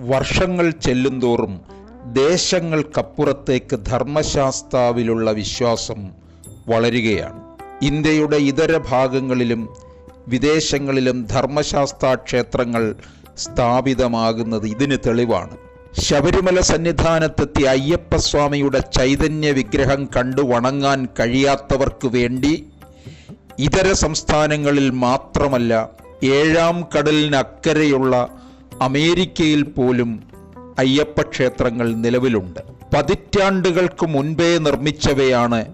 വർഷങ്ങൾ ചെല്ലുന്തോറും ദേശങ്ങൾക്കപ്പുറത്തേക്ക് ധർമ്മശാസ്താവിലുള്ള വിശ്വാസം വളരുകയാണ്. ഇന്ത്യയുടെ ഇതര ഭാഗങ്ങളിലും വിദേശങ്ങളിലും ധർമ്മശാസ്താ ക്ഷേത്രങ്ങൾ സ്ഥാപിതമാകുന്നത് ഇതിന് തെളിവാണ്. ശബരിമല സന്നിധാനത്തെത്തി അയ്യപ്പസ്വാമിയുടെ ചൈതന്യ വിഗ്രഹം കണ്ടു വണങ്ങാൻ കഴിയാത്തവർക്ക് വേണ്ടി ഇതര സംസ്ഥാനങ്ങളിൽ മാത്രമല്ല ഏഴാം കടലിനക്കരെയുള്ള അമേരിക്കയിൽ പോലും അയ്യപ്പ ക്ഷേത്രങ്ങൾ നിലവിലുണ്ട്. പതിറ്റാണ്ടുകൾക്ക് മുൻപേ നിർമ്മിച്ചവയാണ്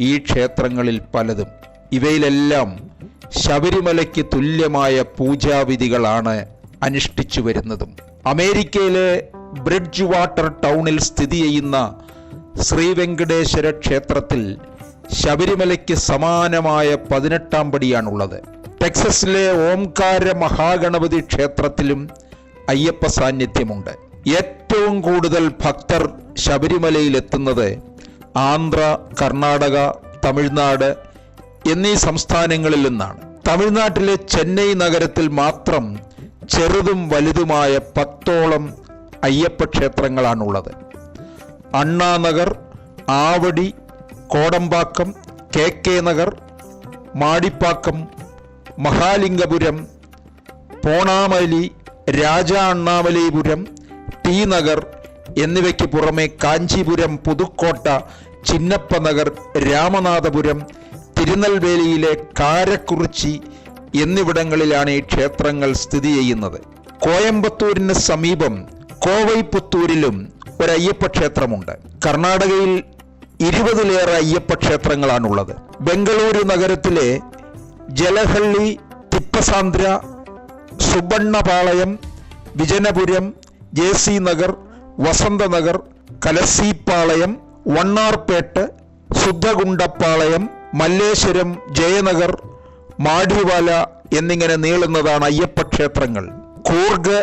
ഈ ക്ഷേത്രങ്ങളിൽ പലതും. ഇവയിലെല്ലാം ശബരിമലയ്ക്ക് തുല്യമായ പൂജാവിധികളാണ് അനുഷ്ഠിച്ചു വരുന്നതും. അമേരിക്കയിലെ ബ്രിഡ്ജ് വാട്ടർ ടൗണിൽ സ്ഥിതി ചെയ്യുന്ന ശ്രീവെങ്കടേശ്വര ക്ഷേത്രത്തിൽ ശബരിമലയ്ക്ക് സമാനമായ പതിനെട്ടാം പടിയാണുള്ളത്. ടെക്സസിലെ ഓംകാര മഹാഗണപതി ക്ഷേത്രത്തിലും അയ്യപ്പ സാന്നിധ്യമുണ്ട്. ഏറ്റവും കൂടുതൽ ഭക്തർ ശബരിമലയിൽ എത്തുന്നത് ആന്ധ്ര കർണാടക തമിഴ്നാട് എന്നീ സംസ്ഥാനങ്ങളിൽ നിന്നാണ്. തമിഴ്നാട്ടിലെ ചെന്നൈ നഗരത്തിൽ മാത്രം ചെറുതും വലുതുമായ പത്തോളം Ayyappa ക്ഷേത്രങ്ങളാണുള്ളത്. Annanagar Avadi Kodambakkam K K Nagar Madipakkam Mahalingapuram Poonamallee Raja Annamalaipuram T Nagar എന്നിവയ്ക്ക് പുറമെ കാഞ്ചീപുരം പുതുക്കോട്ട ചിന്നപ്പ നഗർ രാമനാഥപുരം തിരുനെൽവേലിയിലെ കാരക്കുറിച്ചി എന്നിവിടങ്ങളിലാണ് ഈ ക്ഷേത്രങ്ങൾ സ്ഥിതി ചെയ്യുന്നത്. കോയമ്പത്തൂരിന് സമീപം കോവൈപുത്തൂരിലും ഒരു അയ്യപ്പ ക്ഷേത്രമുണ്ട്. കർണാടകയിൽ ഇരുപതിലേറെ അയ്യപ്പ ക്ഷേത്രങ്ങളാണുള്ളത്. ബംഗളൂരു നഗരത്തിലെ ജലഹള്ളി തിപ്പസാന്ദ്ര സുബണ്ണപാളയം വിജനപുരം ജെ സി നഗർ വസന്തനഗർ കലസിപ്പാളയം വണ്ണാർപേട്ട് ശുദ്ധഗുണ്ടപ്പാളയം മല്ലേശ്വരം ജയനഗർ മാഡിവാല എന്നിങ്ങനെ നീളുന്നതാണ് അയ്യപ്പ ക്ഷേത്രങ്ങൾ. കൂർഗ്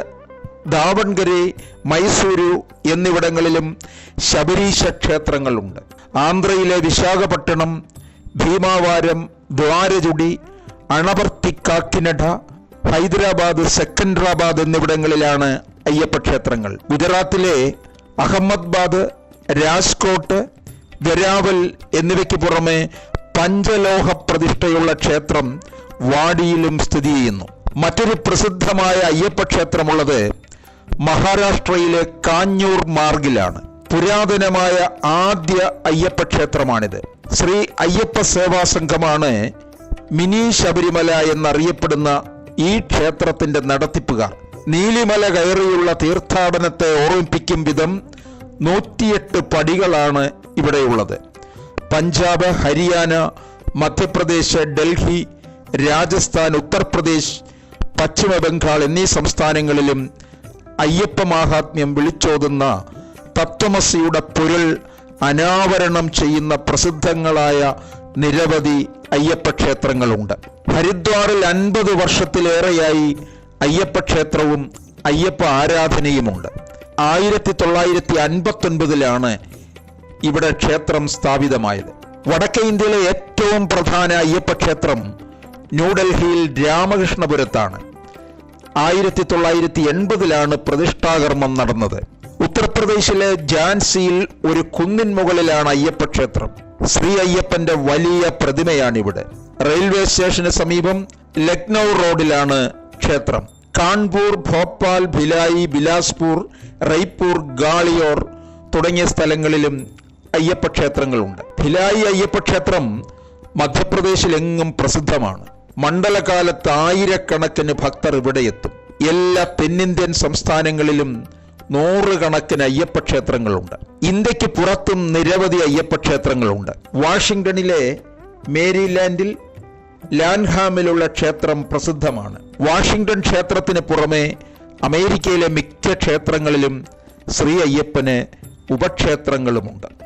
ദാവൺകരി മൈസൂരു എന്നിവിടങ്ങളിലും ശബരീശ ക്ഷേത്രങ്ങളുണ്ട്. ആന്ധ്രയിലെ വിശാഖപട്ടണം ഭീമാവാരം ദ്വാരചുടി കാക്കിനഡ ഹൈദരാബാദ് സെക്കൻഡറാബാദ് എന്നിവിടങ്ങളിലാണ് അയ്യപ്പ ക്ഷേത്രങ്ങൾ ഗുജറാത്തിലെ അഹമ്മദാബാദ് രാജ്കോട്ട് വെരാവൽ എന്നിവയ്ക്ക് പുറമെ പഞ്ചലോഹ പ്രതിഷ്ഠയുള്ള ക്ഷേത്രം വാടിയിലും സ്ഥിതി ചെയ്യുന്നു. മറ്റൊരു പ്രസിദ്ധമായ അയ്യപ്പ ക്ഷേത്രമുള്ളത് മഹാരാഷ്ട്രയിലെ കാഞ്ഞൂർ മാർഗിലാണ്. പുരാതനമായ ആദ്യ അയ്യപ്പ ക്ഷേത്രമാണിത് ശ്രീ അയ്യപ്പ സേവാ സംഘമാണ് മിനി ശബരിമല എന്നറിയപ്പെടുന്ന ഈ ക്ഷേത്രത്തിന്റെ നടത്തിപ്പുകാർ നീലിമല കയറിയുള്ള തീർത്ഥാടനത്തെ ഓർമ്മിപ്പിക്കും വിധം നൂറ്റിയെട്ട് പടികളാണ് ഇവിടെയുള്ളത് പഞ്ചാബ് ഹരിയാന മധ്യപ്രദേശ് ഡൽഹി രാജസ്ഥാൻ ഉത്തർപ്രദേശ് പശ്ചിമ ബംഗാൾ എന്നീ സംസ്ഥാനങ്ങളിലും അയ്യപ്പ മാഹാത്മ്യം വിളിച്ചോതുന്ന തത്വമസിയുടെ പൊരുൾ അനാവരണം ചെയ്യുന്ന പ്രസിദ്ധങ്ങളായ നിരവധി അയ്യപ്പ ക്ഷേത്രങ്ങളുണ്ട് ഹരിദ്വാറിൽ അൻപത് വർഷത്തിലേറെയായി അയ്യപ്പ ക്ഷേത്രവും അയ്യപ്പ ആരാധനയുമുണ്ട്. ആയിരത്തി തൊള്ളായിരത്തി അൻപത്തി ഒൻപതിലാണ് ഇവിടെ ക്ഷേത്രം സ്ഥാപിതമായത്. വടക്കേ ഇന്ത്യയിലെ ഏറ്റവും പ്രധാന അയ്യപ്പ ക്ഷേത്രം ന്യൂഡൽഹിയിൽ രാമകൃഷ്ണപുരത്താണ്. ആയിരത്തി തൊള്ളായിരത്തി എൺപതിലാണ് പ്രതിഷ്ഠാകർമ്മം നടന്നത്. ഉത്തർപ്രദേശിലെ ഝാൻസിയിൽ ഒരു കുന്നിൻ മുകളിലാണ് അയ്യപ്പ ക്ഷേത്രം. ശ്രീ അയ്യപ്പന്റെ വലിയ പ്രതിമയാണിവിടെ. റെയിൽവേ സ്റ്റേഷന് സമീപം ലക്നൗ റോഡിലാണ് ക്ഷേത്രം. കാൺപൂർ ഭോപ്പാൽ ഭിലായി ബിലാസ്പൂർ റെയ്പൂർ ഗാളിയോർ തുടങ്ങിയ സ്ഥലങ്ങളിലും അയ്യപ്പ ക്ഷേത്രങ്ങളുണ്ട്. ഭിലായി അയ്യപ്പ ക്ഷേത്രം മധ്യപ്രദേശിലെങ്ങും പ്രസിദ്ധമാണ്. മണ്ഡലകാലത്ത് ആയിരക്കണക്കിന് ഭക്തർ ഇവിടെ എല്ലാ തെന്നിന്ത്യൻ സംസ്ഥാനങ്ങളിലും നൂറുകണക്കിന് അയ്യപ്പ ക്ഷേത്രങ്ങളുണ്ട് ഇന്ത്യയ്ക്ക് പുറത്തും നിരവധി അയ്യപ്പ ക്ഷേത്രങ്ങളുണ്ട് വാഷിംഗ്ടണിലെ മേരിലാൻഡിൽ ലാൻഹാമിലുള്ള ക്ഷേത്രം പ്രസിദ്ധമാണ്. വാഷിംഗ്ടൺ ക്ഷേത്രത്തിന് പുറമെ അമേരിക്കയിലെ മിക്ക ക്ഷേത്രങ്ങളിലും ശ്രീ അയ്യപ്പന് ഉപക്ഷേത്രങ്ങളുമുണ്ട്.